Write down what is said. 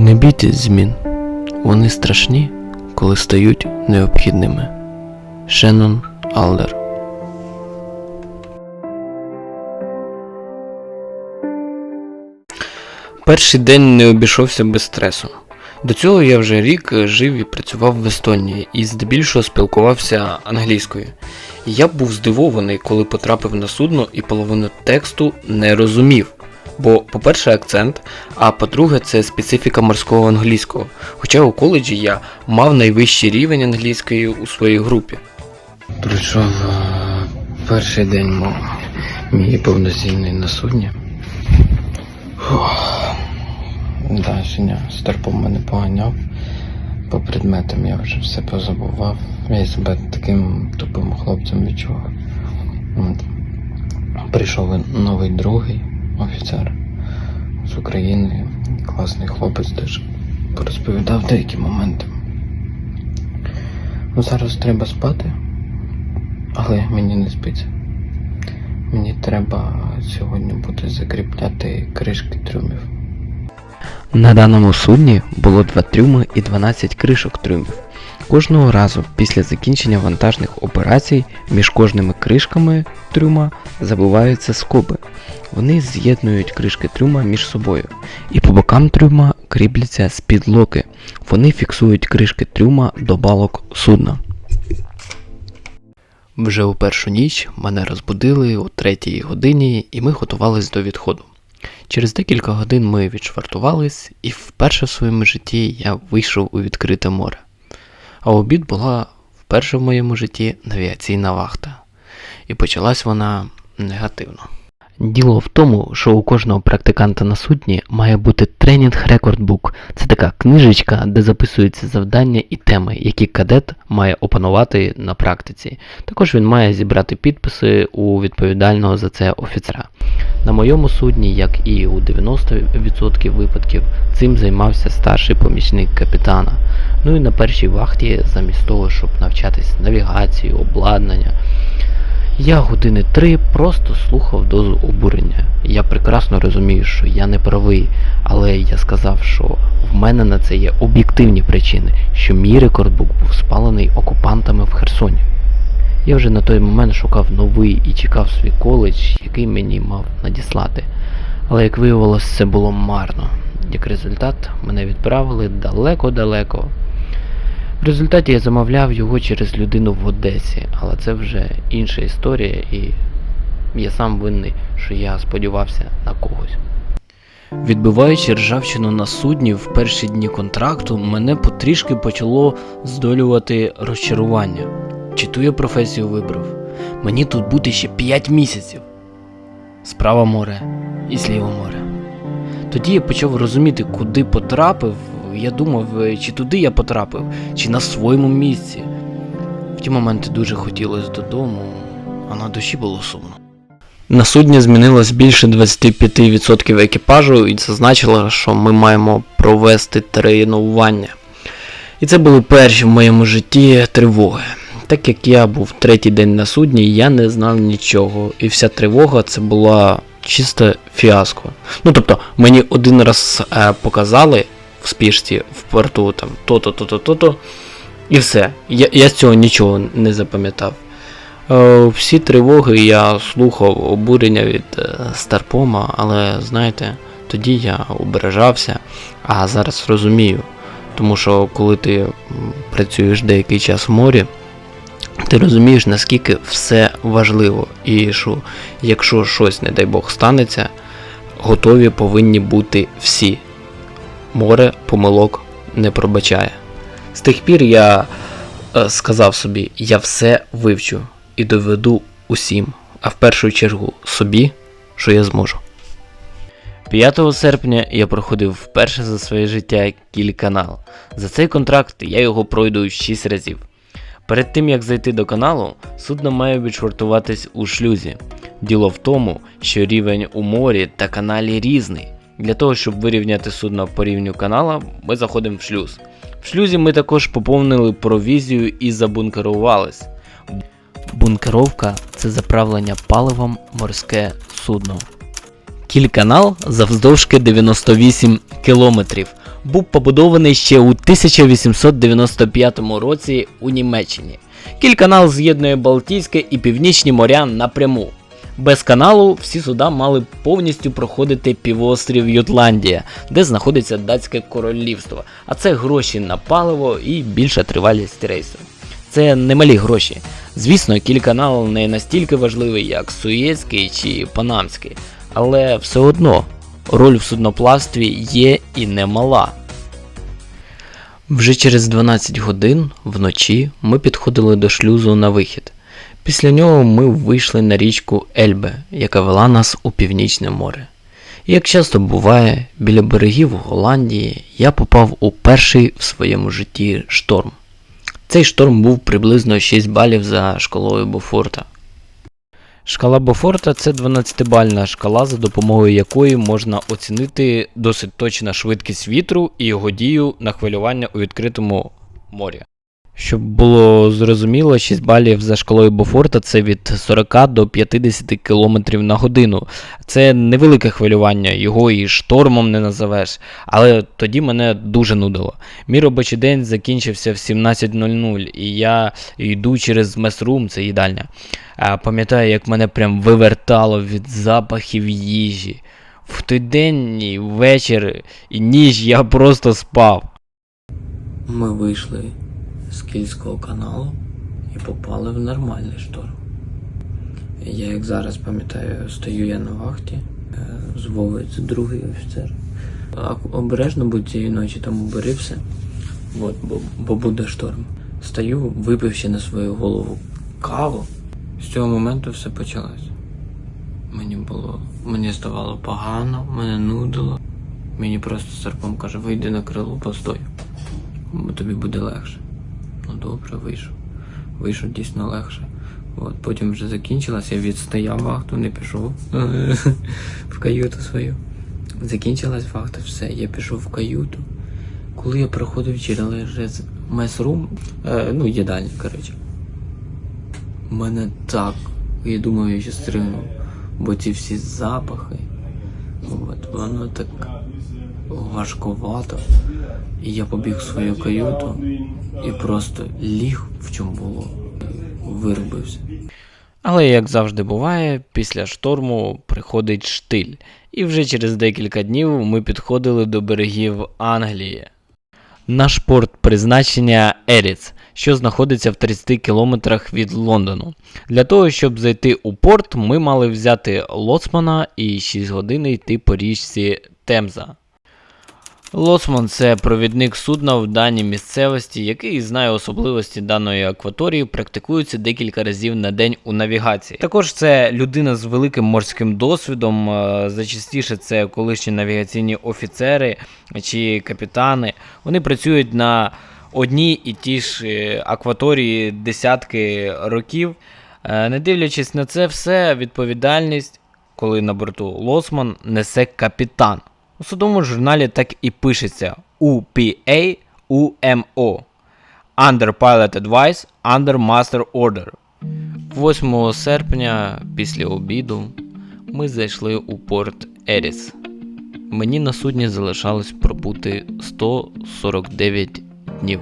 Не бійтесь змін. Вони страшні, коли стають необхідними. Шеннон Алдер Перший день не обійшовся без стресу. До цього я вже рік жив і працював в Естонії і здебільшого спілкувався англійською. Я був здивований, коли потрапив на судно і половину тексту не розумів. Бо, по-перше, акцент, а по-друге, це специфіка морського англійського. Хоча у коледжі я мав найвищий рівень англійської у своїй групі. Пройшов е, перший день мій повноцінний на судні. Да, Сеня старпом мене поганяв. По предметам я вже все позабував. Я себе таким тупим хлопцем відчував. Прийшов новий другий офіцер з України. Класний хлопець теж порозповідав деякі моменти. Ну, зараз треба спати, але мені не спиться. Мені треба сьогодні буде закріпляти кришки трюмів. На даному судні було два трюми і 12 кришок трюмів. Кожного разу після закінчення вантажних операцій між кожними кришками трюма забиваються скоби. Вони з'єднують кришки трюма між собою, і по бокам трюма кріпляться спідлоки. Вони фіксують кришки трюма до балок судна. Вже у першу ніч мене розбудили о третій годині, і ми готувались до відходу. Через декілька годин ми відшвартувались, і вперше в своєму житті я вийшов у відкрите море. А обід була вперше в моєму житті навіаційна вахта. І почалась вона негативно. Діло в тому, що у кожного практиканта на судні має бути тренінг рекордбук. Це така книжечка, де записуються завдання і теми, які кадет має опанувати на практиці. Також він має зібрати підписи у відповідального за це офіцера. На моєму судні, як і у 90% випадків, цим займався старший помічник капітана. Ну і на першій вахті, замість того, щоб навчатись навігації, обладнання. Я години три просто слухав дозу обурення. Я прекрасно розумію, що я не правий, але я сказав, що в мене на це є об'єктивні причини, що мій рекордбук був спалений окупантами в Херсоні. Я вже на той момент шукав новий і чекав свій коледж, який мені мав надіслати. Але як виявилось, це було марно. Як результат, мене відправили далеко-далеко. В результаті я замовляв його через людину в Одесі, але це вже інша історія, і я сам винний, що я сподівався на когось. Відбиваючи ржавчину на судні в перші дні контракту, мене потрішки почало здолювати розчарування. Чи ту я професію вибрав? Мені тут бути ще 5 місяців. Справа море і зліва море. Тоді я почав розуміти, куди потрапив. Я думав, е, чи туди я потрапив, чи на своєму місці. В ті моменти дуже хотілося додому, а на душі було сумно. На судні змінилось більше 25% екіпажу, і це значило, що ми маємо провести тренування. І це були перші в моєму житті тривоги. Так як я був третій день на судні, я не знав нічого. І вся тривога це була чисто фіаско. Ну тобто, мені один раз е, показали в спішці в порту там то-то, то-то, то-то. І все. Я, я з цього нічого не запам'ятав. Е, всі тривоги я слухав обурення від е, Старпома, але знаєте, тоді я ображався, а зараз розумію. Тому що коли ти працюєш деякий час в морі, ти розумієш, наскільки все важливо, і що якщо щось, не дай Бог, станеться, готові повинні бути всі. Море помилок не пробачає. З тих пір я е, сказав собі, я все вивчу і доведу усім, а в першу чергу собі, що я зможу. 5 серпня я проходив вперше за своє життя кільканал. За цей контракт я його пройду 6 разів. Перед тим як зайти до каналу, судно має відшвартуватись у шлюзі. Діло в тому, що рівень у морі та каналі різний. Для того, щоб вирівняти судно по рівню канала, ми заходимо в шлюз. В шлюзі ми також поповнили провізію і забункерувались. Бункеровка це заправлення паливом морське судно. Кільканал завздовжки 98 кілометрів. був побудований ще у 1895 році у Німеччині. Кільканал з'єднує Балтійське і Північні моря напряму. Без каналу всі суда мали повністю проходити півострів Ютландія, де знаходиться датське королівство, а це гроші на паливо і більша тривалість рейсу. Це немалі гроші. Звісно, кільканал не настільки важливий, як Суєцький чи Панамський, але все одно роль в судноплавстві є і немала. Вже через 12 годин вночі ми підходили до шлюзу на вихід. Після нього ми вийшли на річку Ельбе, яка вела нас у північне море. І як часто буває, біля берегів Голландії я попав у перший в своєму житті шторм. Цей шторм був приблизно 6 балів за шкалою Бофорта. Шкала Бофорта це 12-бальна шкала, за допомогою якої можна оцінити досить точно швидкість вітру і його дію на хвилювання у відкритому морі. Щоб було зрозуміло, 6 балів за шкалою Бофорта це від 40 до 50 км на годину. Це невелике хвилювання, його і штормом не назовеш, але тоді мене дуже нудило. Мій робочий день закінчився в 17.00, і я йду через месрум, це їдальня. Пам'ятаю, як мене прям вивертало від запахів їжі. В той день і вечір і ніч я просто спав. Ми вийшли з Кільського каналу і попали в нормальний шторм. Я як зараз пам'ятаю, стою я на вахті, е, з другий офіцер. Обережно будь цієї ночі там убери все, от, бо, бо буде шторм. Стою, випив ще на свою голову каву. З цього моменту все почалось. Мені було, мені ставало погано, мене нудило. Мені просто серпом каже, вийди на крило, постой. Бо тобі буде легше. Ну добре, вийшов. Вийшов дійсно легше. От, потім вже закінчилось, я відстояв вахту, не пішов в каюту свою. Закінчилась вахта, все, я пішов в каюту. Коли я проходив через месрум, е, ну, їдальня, коротше. Мене так, я думаю, я ще стригнув, бо ці всі запахи, от, воно так важковато. І я побіг в свою каюту і просто ліг в чому було, вирубився. Але, як завжди буває, після шторму приходить штиль, і вже через декілька днів ми підходили до берегів Англії. Наш порт призначення Еріц, що знаходиться в 30 кілометрах від Лондону. Для того, щоб зайти у порт, ми мали взяти лоцмана і 6 годин йти по річці Темза. Лоцман це провідник судна в даній місцевості, який знає особливості даної акваторії, практикується декілька разів на день у навігації. Також це людина з великим морським досвідом. е, Зачастіше це колишні навігаційні офіцери чи капітани. Вони працюють на одній і ті ж е, акваторії десятки років. Е, Не дивлячись на це все, відповідальність, коли на борту Лоцман, несе капітан. У судовому журналі так і пишеться UPA UMO Under Pilot Advice Under Master Order. 8 серпня після обіду ми зайшли у порт Еріс. Мені на судні залишалось пробути 149 днів.